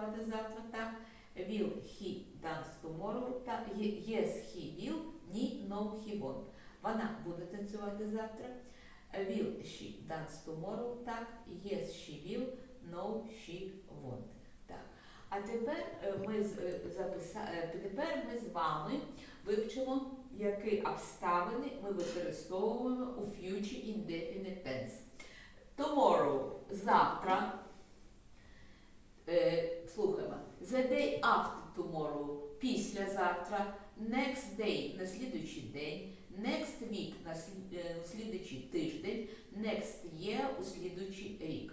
танцювати завтра, так? Will he dance tomorrow? Ye- yes, he will. Ні, no, he won't. Вона буде танцювати завтра. Will she dance tomorrow? Так. Yes, she will. No, she won't. Так. А тепер е, ми е, записа... е, тепер ми з вами вивчимо, які обставини ми використовуємо у future indefinite tense. Tomorrow завтра. Е, слухаємо. The day after tomorrow післязавтра. Next day на слідуючий день. Next week на е, слідуючий тиждень. Next year у слідуючий рік.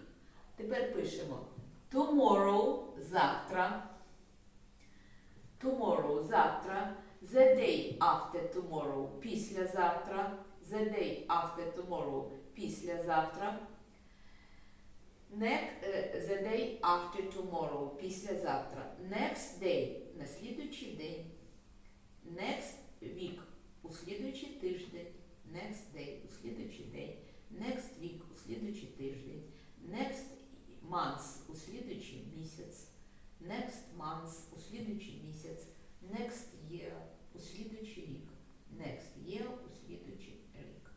Тепер пишемо tomorrow завтра. Tomorrow завтра. The day after tomorrow післязавтра. The day after tomorrow післязавтра. Next, е, the day after tomorrow післязавтра. Next day на слідуючий день. Next week у слідуючий тиждень. Next day у слідуючий день. Next week у слідуючий тиждень. Next month у слідуючий місяць. Next month у слідуючий місяць. Next year у слідуючий рік. Next year у слідуючий рік.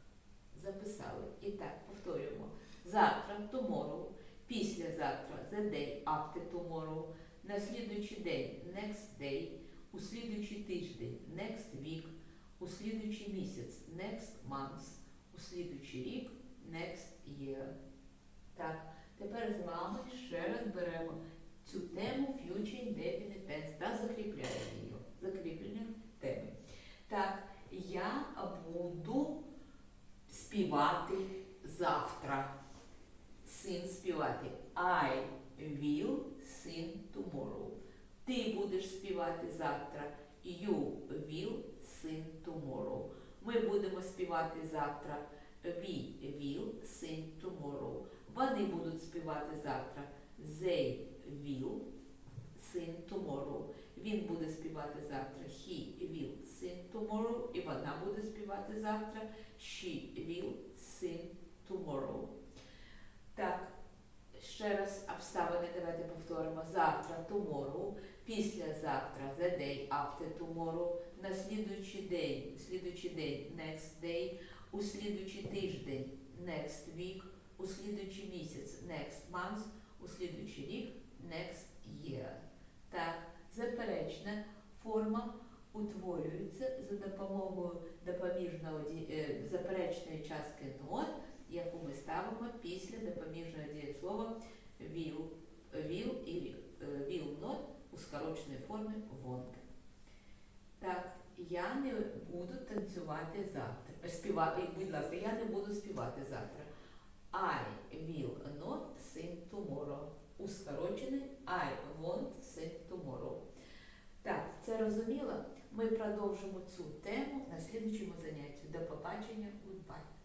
Записали. І так, повторюємо. Завтра, tomorrow, післязавтра, the day after tomorrow, на слідуючий день, next day, у слідуючий тиждень, next week, у слідуючий місяць, next month, у слідуючий рік, next year. Так, тепер з вами ще раз беремо цю тему future indefinite tense та закріпляємо її. Закріплення теми. Так, я буду співати завтра. Син співати. I will sing tomorrow. Ти будеш співати завтра. You will sing tomorrow. Ми будемо співати завтра. We will sing tomorrow. Вони будуть співати завтра. They will sing tomorrow. Він буде співати завтра. He will sing tomorrow. І вона буде співати завтра. She will sing tomorrow. Так, ще раз обставини давайте повторимо. Завтра tomorrow, післязавтра the day after tomorrow, на слідуючий день, слідуючий день next day, у слідуючий тиждень next week, у слідуючий місяць next month, у слідуючий рік next year. Так, заперечна форма утворюється за допомогою допоміжного е, заперечної частки not, яку ми ставимо після допоміжного дієслова will і е, will not у скороченій формі won't. Так, я не буду танцювати завтра. Співати, будь ласка, я не буду співати завтра. I will not sing tomorrow. У скорочений I won't sing tomorrow. Так, це розуміло? Ми продовжимо цю тему на слідчому занятті. До побачення, goodbye.